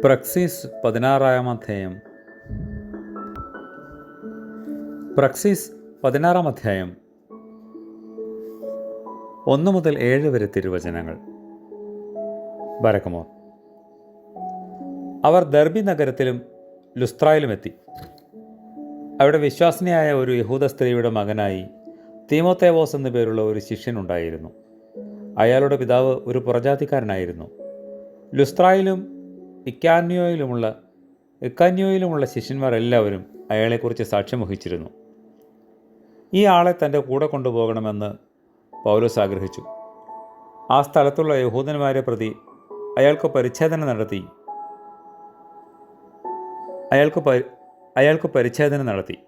പ്രക്സിസ് പതിനാറാം അധ്യായം. പ്രക്സീസ് പതിനാറാം അധ്യായം. ഒന്ന് മുതൽ ഏഴ് വരെ തിരുവചനങ്ങൾ. ബരക്കമോർ അവർ ദർബി നഗരത്തിലും ലുസ്ത്രായിലും എത്തി. അവിടെ വിശ്വാസിനിയായ ഒരു യഹൂദ സ്ത്രീയുടെ മകനായി തീമോത്തേവോസ് എന്നു പേരുള്ള ഒരു ശിഷ്യനുണ്ടായിരുന്നു അയാളുടെ പിതാവ് ഒരു പുറജാതിക്കാരനായിരുന്നു. ലുസ്ത്രായിലും ഇക്കാന്യോയിലുമുള്ള ഇക്കാന്യോയിലുമുള്ള ശിഷ്യന്മാർ എല്ലാവരും അയാളെക്കുറിച്ച് സാക്ഷ്യം വഹിച്ചിരുന്നു. ഈ ആളെ തന്റെ കൂടെ കൊണ്ടുപോകണമെന്ന് പൗലോസ് ആഗ്രഹിച്ചു. ആ സ്ഥലത്തുള്ള യഹൂദന്മാരെ പ്രതി അയാൾക്ക് പരിച്ഛേദന നടത്തി. അയാൾക്ക് അയാൾക്ക് പരിച്ഛേദന നടത്തി.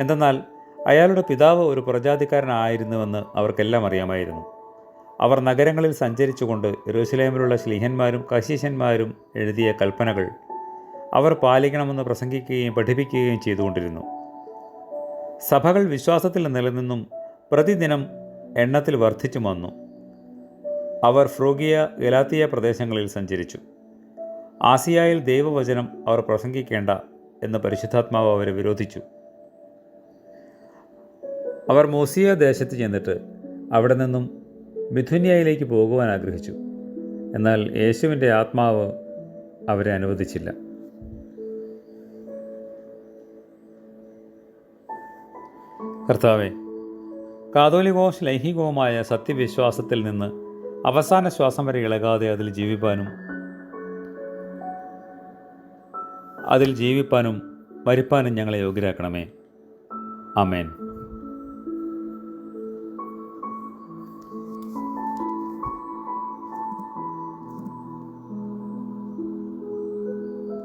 എന്തെന്നാൽ അയാളുടെ പിതാവ് ഒരു പ്രജാതിക്കാരനായിരുന്നുവെന്ന് അവർക്കെല്ലാം അറിയാമായിരുന്നു. അവർ നഗരങ്ങളിൽ സഞ്ചരിച്ചുകൊണ്ട് ഇറുസലേമിലുള്ള ശ്ലീഹന്മാരും കശീശന്മാരും എഴുതിയ കൽപ്പനകൾ അവർ പാലിക്കണമെന്ന് പ്രസംഗിക്കുകയും പഠിപ്പിക്കുകയും ചെയ്തുകൊണ്ടിരുന്നു. സഭകൾ വിശ്വാസത്തിൽ നിലനിന്നും പ്രതിദിനം എണ്ണത്തിൽ വർദ്ധിച്ചു വന്നു. അവർ ഫ്രോഗിയ ഗലാത്തിയ പ്രദേശങ്ങളിൽ സഞ്ചരിച്ചു. ആസിയായിൽ ദൈവവചനം അവർ പ്രസംഗിക്കേണ്ട എന്ന് പരിശുദ്ധാത്മാവ് അവരെ വിരോധിച്ചു. അവർ മോസിയ ദേശത്ത് ചെന്നിട്ട് അവിടെ നിന്നും മിഥുന്യയിലേക്ക് പോകുവാൻ ആഗ്രഹിച്ചു. എന്നാൽ യേശുവിന്റെ ആത്മാവ് അവരെ അനുവദിച്ചില്ല. കർത്താവെ കാതോലികവും ലൈംഗികവുമായ സത്യവിശ്വാസത്തിൽ നിന്ന് അവസാന ശ്വാസം വരെ ഇളകാതെ അതിൽ ജീവിപ്പാനും അതിൽ ജീവിപ്പാനും മരിപ്പാനും ഞങ്ങളെ യോഗ്യരാക്കണമേ. അമേൻ